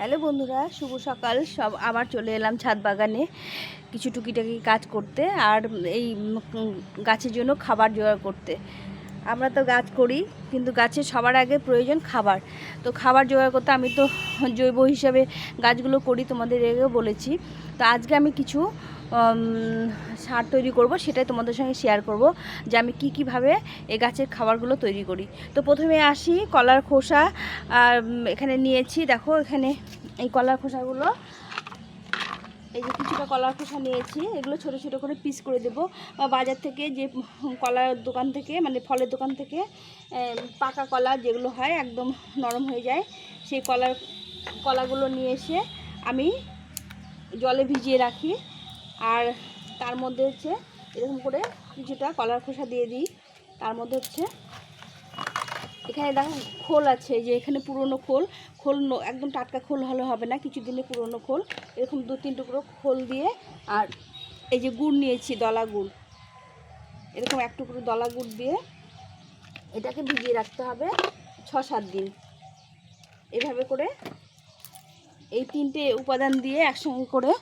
Hello বন্ধুরা, শুভ সকাল। সব আবার চলে এলাম ছাদ বাগানে কিছু টুকিটাকি কাজ করতে আর এই গাছের জন্য খাবার জোগাড় করতে। আমরা তো গাছ করি, কিন্তু গাছের সবার আগে প্রয়োজন খাবার। তো খাবার জোগাড় করতে আমি তো জৈব হিসাবে গাছগুলো করি তোমাদের আগেও বলেছি। তো আজকে আমি কিছু সার তৈরি করব, সেটাই তোমাদের সঙ্গে শেয়ার করব যে আমি কী কীভাবে এই গাছের খাবারগুলো তৈরি করি। তো প্রথমে আসি কলার খোসা এখানে নিয়েছি, দেখো এখানে এই কলার খোসাগুলো। এই যে কিছুটা কলার খোসা নিয়েছি, এগুলো ছোট ছোট করে পিস করে দেবো। বা বাজার থেকে যে কলার দোকান থেকে মানে ফলের দোকান থেকে পাকা কলা যেগুলো হয়, একদম নরম হয়ে যায়, সেই কলার, কলাগুলো নিয়ে এসে আমি জলে ভিজিয়ে রাখি। আর তার মধ্যে হচ্ছে এরকম করে কিছুটা কলার খোসা দিয়ে দিই। তার মধ্যে হচ্ছে এখানে দেখো খোল আছে যে এখানে পুরনো খোল। খোল একদম টাটকা খোল হলে হবে না কিছু দিনে পুরনো খোল। এরকম দু তিন টুকরো খোল দিয়ে আর এই যে গুড় নিয়েছি, দলা গুড়। এরকম এক টুকরো দলা গুড় দিয়ে এটাকে ভিজিয়ে রাখতে হবে ছ সাত দিন। এভাবে করে এই তিনটে উপাদান দিয়ে একসঙ্গে করে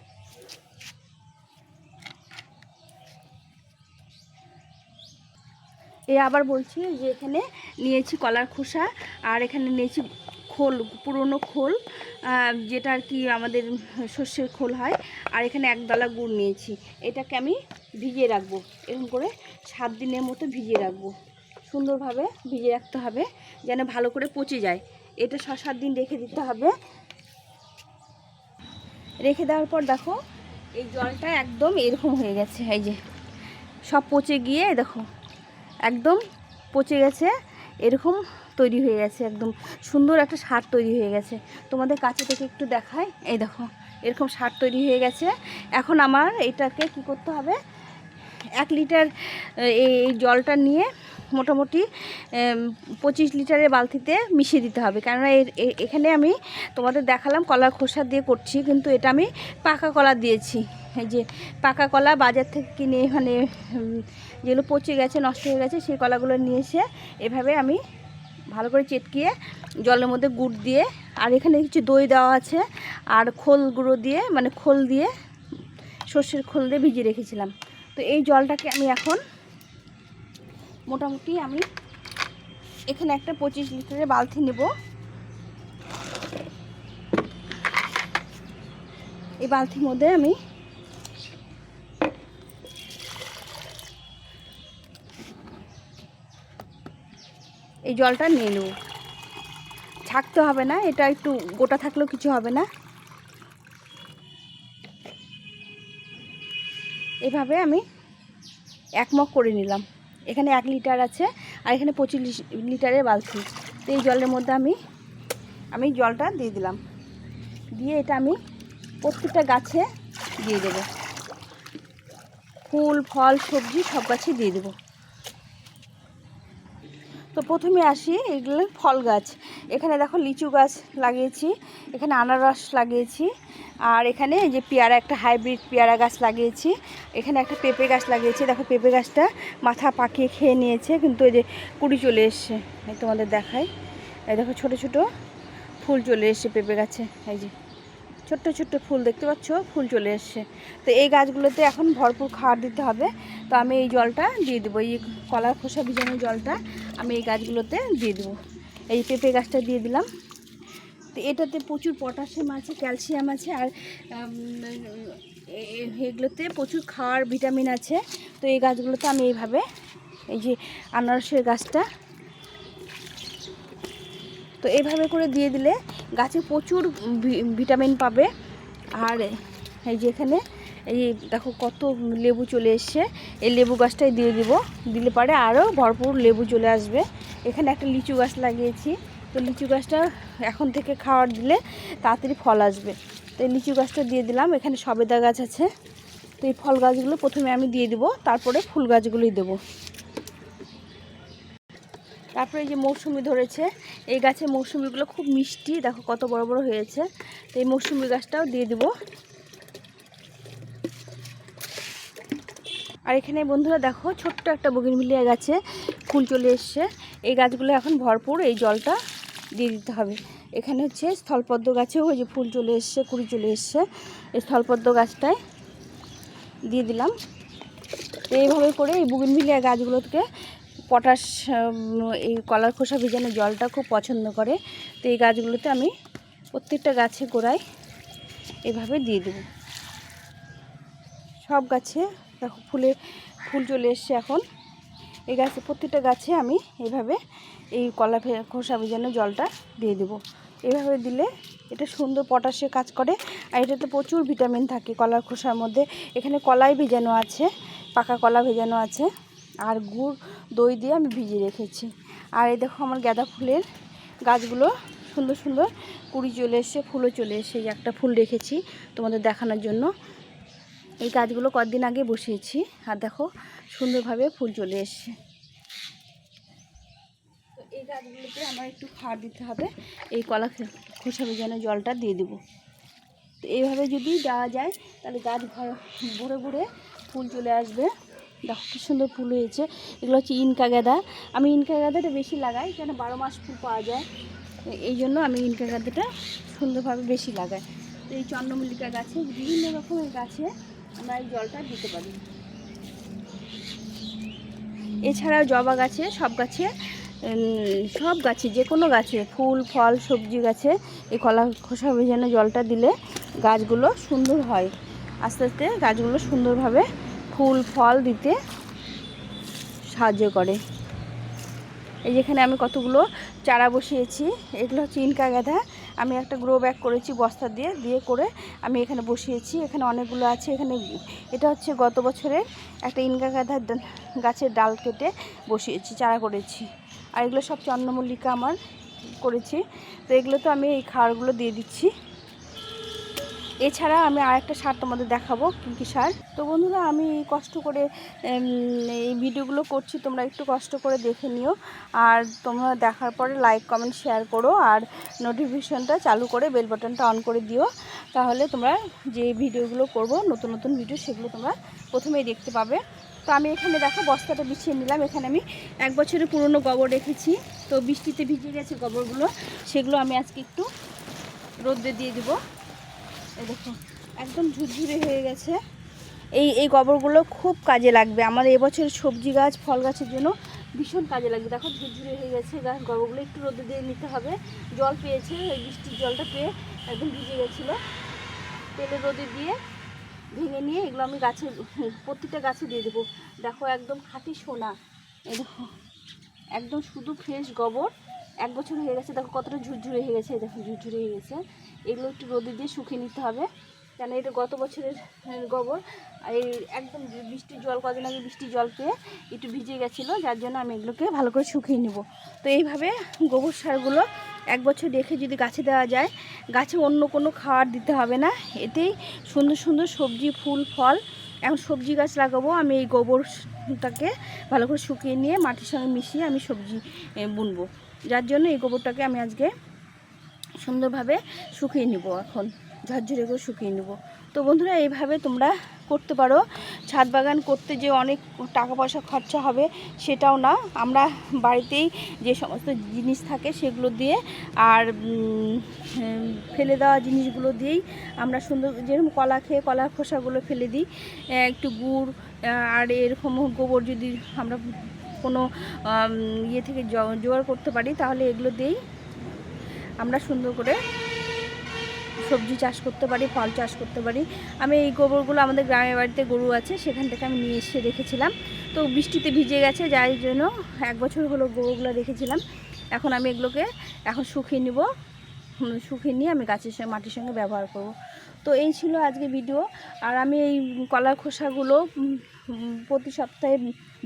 এ আবার বলছি যে এখানে নিয়েছি কলার খোসা আর এখানে নিয়েছি খোল, পুরনো খোল যেটা আর কি আমাদের শস্যের খোল হয়। আর এখানে একদলা গুড় নিয়েছি। এটাকে আমি ভিজিয়ে রাখব। এরকম করে সাত দিনের মতো ভিজিয়ে রাখব। সুন্দরভাবে ভিজিয়ে রাখতে হবে যেন ভালো করে পচে যায়। এটা ছ, সাত দিন রেখে দিতে হবে। রেখে দেওয়ার পর দেখো, এই জলটা একদম এরকম হয়ে গেছে। এই যে সব পচে গিয়ে দেখো। একদম পচে গেছে, এরকম তৈরি হয়ে গেছে, একদম সুন্দর একটা সার তৈরি হয়ে গেছে। তোমাদের কাছে থেকে একটু দেখায় এই দেখো, এরকম সার তৈরি হয়ে গেছে। এখন আমার এটাকে কি করতে হবে? এক লিটার এই জলটা নিয়ে মোটামুটি পঁচিশ লিটারের বালতিতে মিশিয়ে দিতে হবে। কেননা এখানে আমি তোমাদের দেখালাম কলার খোসা দিয়ে করছি, কিন্তু এটা আমি পাকা কলা দিয়েছি। এই যে পাকা কলা বাজার থেকে কিনে মানে যেগুলো পচে গেছে, নষ্ট হয়ে গেছে, সেই কলাগুলো নিয়ে এসে এভাবে আমি ভালো করে চেটকিয়ে জলের মধ্যে গুড় দিয়ে, আর এখানে কিছু দই দেওয়া আছে, আর খোল গুঁড়ো দিয়ে মানে খোল দিয়ে, সর্ষের খোল দিয়ে ভিজিয়ে রেখেছিলাম। তো এই জলটাকে আমি এখন মোটামুটি আমি এখানে একটা পঁচিশ লিটারের বালতি নেব। এই বালতির মধ্যে আমি এই জলটা নিয়ে নেব। ছাকতে হবে না, এটা একটু গোটা থাকলেও কিছু হবে না। এভাবে আমি এক মগ করে নিলাম। এখানে এক লিটার আছে আর এখানে পঁচিশ লিটারের বালতি। তো এই জলের মধ্যে আমি আমি জলটা দিয়ে দিলাম। দিয়ে এটা আমি প্রত্যেকটা গাছে দিয়ে দেবো। ফুল, ফল, সবজি সব গাছে দিয়ে দেবো। তো প্রথমে আসি এগুলো ফল গাছ। এখানে দেখো লিচু গাছ লাগিয়েছি, এখানে আনারস লাগিয়েছি, আর এখানে যে পেয়ারা, একটা হাইব্রিড পেয়ারা গাছ লাগিয়েছি, এখানে একটা পেঁপে গাছ লাগিয়েছি। দেখো পেঁপে গাছটা মাথা পাকিয়ে খেয়ে নিয়েছে, কিন্তু এই যে কুড়ি চলে এসছে তোমাদের দেখায় এই দেখো ছোট ছোট ফুল চলে এসছে পেঁপে গাছে, এই যে। ছোট্ট ছোট্ট ফুল দেখতে পাচ্ছ, ফুল চলে এসছে। তো এই গাছগুলোতে এখন ভরপুর খাবার দিতে হবে। তো আমি এই জলটা দিয়ে দেবো, এই কলার খোসা ভিজানো জলটা আমি এই গাছগুলোতে দিয়ে দেবো। এই পেঁপে গাছটা দিয়ে দিলাম। তো এটাতে প্রচুর পটাশিয়াম আছে, ক্যালসিয়াম আছে, আর এগুলোতে প্রচুর খাওয়ার ভিটামিন আছে। তো এই গাছগুলোতে আমি এইভাবে, এই যে আনারসের গাছটা, তো এইভাবে করে দিয়ে দিলে গাছে প্রচুর ভিটামিন পাবে। আর এই যে এখানে, এই দেখো কত লেবু চলে এসছে। এই লেবু গাছটাই দিয়ে দিব। দিলে পারে আরও ভরপুর লেবু চলে আসবে। এখানে একটা লিচু গাছ লাগিয়েছি। তো লিচু গাছটা এখন থেকে খাওয়ার দিলে তাড়াতাড়ি ফল আসবে। তো এই লিচু গাছটা দিয়ে দিলাম। এখানে সবেদা গাছ আছে। তো এই ফল গাছগুলো প্রথমে আমি দিয়ে দিব। তারপরে ফুল গাছগুলোই দেবো। তারপরে এই যে মৌসুমি ধরেছে, এই গাছে মৌসুমিগুলো খুব মিষ্টি, দেখো কত বড় বড় হয়েছে। তো এই মৌসুমি গাছটাও দিয়ে দিব। আর এখানে বন্ধুরা দেখো, ছোট্ট একটা বগিনভিলিয়া গাছে ফুল চলে এসছে। এই গাছগুলো এখন ভরপুর, এই জলটা দিয়ে দিতে হবে। এখানে হচ্ছে স্থলপদ্ম গাছেও ওই যে ফুল চলে এসছে, কুড়ি চলে এসছে। এই স্থলপদ্ম গাছটায় দিয়ে দিলাম। এইভাবে করে এই বুগিনভিলিয়া গাছগুলোকে পটাশ এই কলার খোসা ভেজানো জলটা খুব পছন্দ করে। তো এই গাছগুলোতে আমি প্রত্যেকটা গাছে গোড়ায় এভাবে দিয়ে দেবো। সব গাছে দেখো ফুলে, ফুল চলে এসছে এখন। এই গাছে, প্রত্যেকটা গাছে আমি এভাবে এই কলা খোসা ভেজানো জলটা দিয়ে দেবো। এভাবে দিলে এটা সুন্দর পটাশে কাজ করে। আর এটাতে প্রচুর ভিটামিন থাকে কলার খোসার মধ্যে। এখানে কলাই ভেজানো আছে, পাকা কলা ভেজানো আছে। আর গুড়, দই দিয়ে আমি ভিজিয়ে রেখেছি। আর এই দেখো আমার গাঁদা ফুলের গাছগুলো সুন্দর সুন্দর কুড়ি চলে এসছে, ফুলও চলে এই একটা ফুল রেখেছি তোমাদের দেখানোর জন্য। এই গাছগুলো কদিন আগে বসিয়েছি আর দেখো সুন্দরভাবে ফুল চলে এসছে। এই গাছগুলোতে আমার একটু খাওয়ার দিতে হবে। এই কলা খোসা ভেজানো জলটা দিয়ে দেবো। তো এইভাবে যদি দেওয়া যায়, তাহলে গাছ ঘর ভরে ভরে ফুল চলে আসবে। দেখো কি সুন্দর ফুল হয়েছে। এগুলো হচ্ছে ইনকা গাঁদা। আমি ইনকা গাঁদাটা বেশি লাগাই, কেন বারো মাস ফুল পাওয়া যায়। এই জন্য আমি ইনকা গাঁদাটা সুন্দরভাবে বেশি লাগাই। তো এই চন্দ্রমল্লিকা গাছে, বিভিন্ন রকমের গাছে আমরা এই জলটা দিতে পারি। এছাড়াও জবা গাছে, সব গাছে সব গাছে, যে কোনো গাছে, ফুল, ফল, সবজি গাছে, এই কলা খোসা ভেজানো জলটা দিলে গাছগুলো সুন্দর হয়। আস্তে আস্তে গাছগুলো সুন্দরভাবে ফুল, ফল দিতে সাহায্য করে। এই যেখানে আমি কতগুলো চারা বসিয়েছি, এগুলো হচ্ছে ইনকা গাঁদা আমি একটা গ্রো ব্যাগ করেছি বস্তা দিয়ে দিয়ে করে আমি এখানে বসিয়েছি। এখানে অনেকগুলো আছে, এখানে এটা হচ্ছে গত বছরের একটা ইনকা গাঁদার ডা- গাছের ডাল কেটে বসিয়েছি, চারা করেছি। আর এগুলো সব চন্দ্রমল্লিকা আমার করেছি। তো এগুলো তো আমি এই খাবারগুলো দিয়ে দিচ্ছি। এছাড়া আমি আরেকটা সার তোমাদের দেখাবো কী কী সার তো বন্ধুরা, আমি কষ্ট করে এই ভিডিওগুলো করছি, তোমরা একটু কষ্ট করে দেখে নিও। আর তোমরা দেখার পরে লাইক কমেন্ট শেয়ার করো, আর নোটিফিকেশনটা চালু করে বেল বাটনটা অন করে দিও। তাহলে তোমরা যে ভিডিওগুলো করব, নতুন নতুন ভিডিও সেগুলো তোমরা প্রথমেই দেখতে পাবে। তো আমি এখানে দেখো, বস্তাটা বিছিয়ে নিলাম। এখানে আমি এক বছরের পুরনো গোবর রেখেছি। তো বৃষ্টিতে ভিজে গেছে গোবরগুলো, সেগুলো আমি আজকে একটু রোদ্রে দিয়ে দেবো। দেখো, একদম ঝুরঝুরে হয়ে গেছে। এই এই গোবরগুলো খুব কাজে লাগবে। আমার এবছর সবজি গাছ, ফল গাছের জন্য ভীষণ কাজে লাগবে। দেখো, ঝুরঝুরে হয়ে গেছে গাছ গোবরগুলো একটু রোদে দিয়ে নিতে হবে। জল পেয়েছে, ওই বৃষ্টির জলটা পেয়ে একদম ভিজে গেছিল। তেলে রোদে দিয়ে ভেঙে নিয়ে এগুলো আমি গাছে প্রত্যেকটা গাছে দিয়ে দেবো। দেখো, একদম খাঁটি সোনা। এই দেখো, একদম শুধু ফ্রেশ গোবর। এক বছর হয়ে গেছে, দেখো কতটা ঝুরঝুরে হয়ে গেছে দেখো ঝুরঝুরে হয়ে গেছে। এগুলো একটু রোদে দিয়ে শুকিয়ে নিতে হবে, কেন এটা গত বছরের গোবর। এই একদম বৃষ্টির জল, কদিন আগে বৃষ্টির জল পেয়ে একটু ভিজে গেছিল, যার জন্য আমি এগুলোকে ভালো করে শুকিয়ে নেব। তো এইভাবে গোবর সারগুলো এক বছর রেখে যদি গাছে দেওয়া যায়, গাছে অন্য কোনো খাবার দিতে হবে না। এতেই সুন্দর সুন্দর সবজি, ফুল, ফল, এখন সবজি গাছ লাগাবো, আমি এই গোবরটাকে ভালো করে শুকিয়ে নিয়ে মাটির সঙ্গে মিশিয়ে আমি সবজি বুনবো। যার জন্য এই গোবরটাকে আমি আজকে সুন্দরভাবে শুকিয়ে নিব এখন, ঝরঝরে করে শুকিয়ে নেব। তো বন্ধুরা, এইভাবে তোমরা করতে পারো। ছাদ বাগান করতে যে অনেক টাকা পয়সা খরচা হবে সেটাও না। আমরা বাড়িতেই যে সমস্ত জিনিস থাকে সেগুলো দিয়ে আর ফেলে দেওয়া জিনিসগুলো দিয়েই আমরা সুন্দর যেরকম কলা খেয়ে কলার খোসাগুলো ফেলে দিই। একটু গুড় আর এরকম গোবর যদি আমরা কোনো ইয়ে থেকে জোগাড় করতে পারি, তাহলে এগুলো দিয়েই আমরা সুন্দর করে সবজি চাষ করতে পারি, ফল চাষ করতে পারি। আমি এই গোবরগুলো আমাদের গ্রামের বাড়িতে গরু আছে, সেখান থেকে আমি নিয়ে এসে রেখেছিলাম। তো বৃষ্টিতে ভিজে গেছে যার জন্য এক বছর হলো গোবরগুলো রেখেছিলাম। এখন আমি এগুলোকে এখন শুকিয়ে নিব শুকিয়ে নিয়ে আমি গাছের সঙ্গে, মাটির সঙ্গে ব্যবহার করব। তো এই ছিল আজকে ভিডিও। আর আমি এই কলার খোসাগুলো প্রতি সপ্তাহে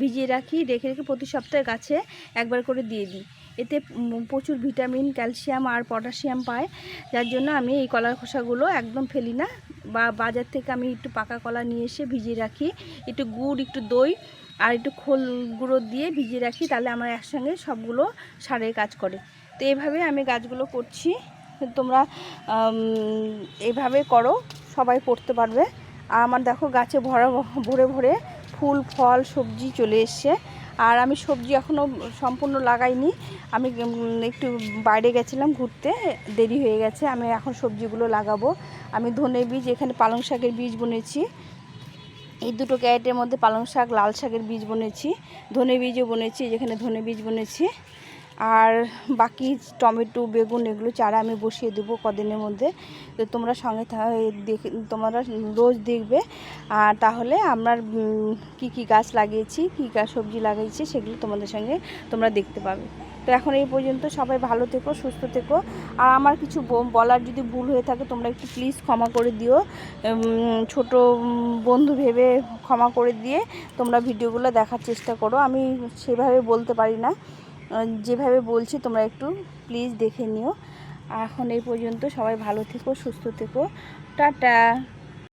ভিজিয়ে রাখি রেখে রেখে প্রতি সপ্তাহে গাছে একবার করে দিয়ে দিই। এতে প্রচুর ভিটামিন ক্যালসিয়াম আর পটাশিয়াম পায়। যার জন্য আমি এই কলার খোসাগুলো একদম ফেলি না। বা বাজার থেকে আমি একটু পাকা কলা নিয়ে এসে ভিজিয়ে রাখি। একটু গুড় একটু দই আর একটু খোল গুঁড়ো দিয়ে ভিজিয়ে রাখি তাহলে আমার একসঙ্গে সবগুলো সারের কাজ করে। তো এইভাবে আমি গাছগুলো করছি। তোমরা আম, এইভাবে করো সবাই করতে পারবে। আর আমার দেখো গাছে ভরা ভরে ভরে ফুল, ফল, সবজি চলে এসছে। আর আমি সবজি এখনও সম্পূর্ণ লাগাইনি। আমি একটু বাইরে গেছিলাম ঘুরতে, দেরি হয়ে গেছে, আমি এখন সবজিগুলো লাগাবো। আমি ধনে বীজ, এখানে পালং শাকের বীজ বুনেছি। এই দুটো ক্যারেটের মধ্যে পালং শাক, লাল শাকের বীজ বুনেছি। ধনে বীজও বুনেছি, যেখানে ধনে বীজ বুনেছি। আর বাকি টমেটো, বেগুন এগুলো চারা আমি বসিয়ে দেবো কদিনের মধ্যে। তো তোমরা সঙ্গে দেখে, তোমরা রোজ দেখবে। আর তাহলে আমার কি কি গাছ লাগিয়েছি, কি গাছ সবজি লাগিয়েছি সেগুলো তোমাদের সঙ্গে তোমরা দেখতে পাবে। তো এখন এই পর্যন্ত সবাই ভালো থেকো, সুস্থ থেকো। আর আমার কিছু বলার যদি ভুল হয়ে থাকে তোমরা একটু প্লিজ ক্ষমা করে দিও। ছোট বন্ধু ভেবে ক্ষমা করে দিয়ে তোমরা ভিডিওগুলো দেখার চেষ্টা করো। আমি সেভাবে বলতে পারি না। যেভাবে বলছি, তোমরা একটু প্লিজ দেখে নিও। এখন এই পর্যন্ত সবাই ভালো থেকো, সুস্থ থেকো। টাটা!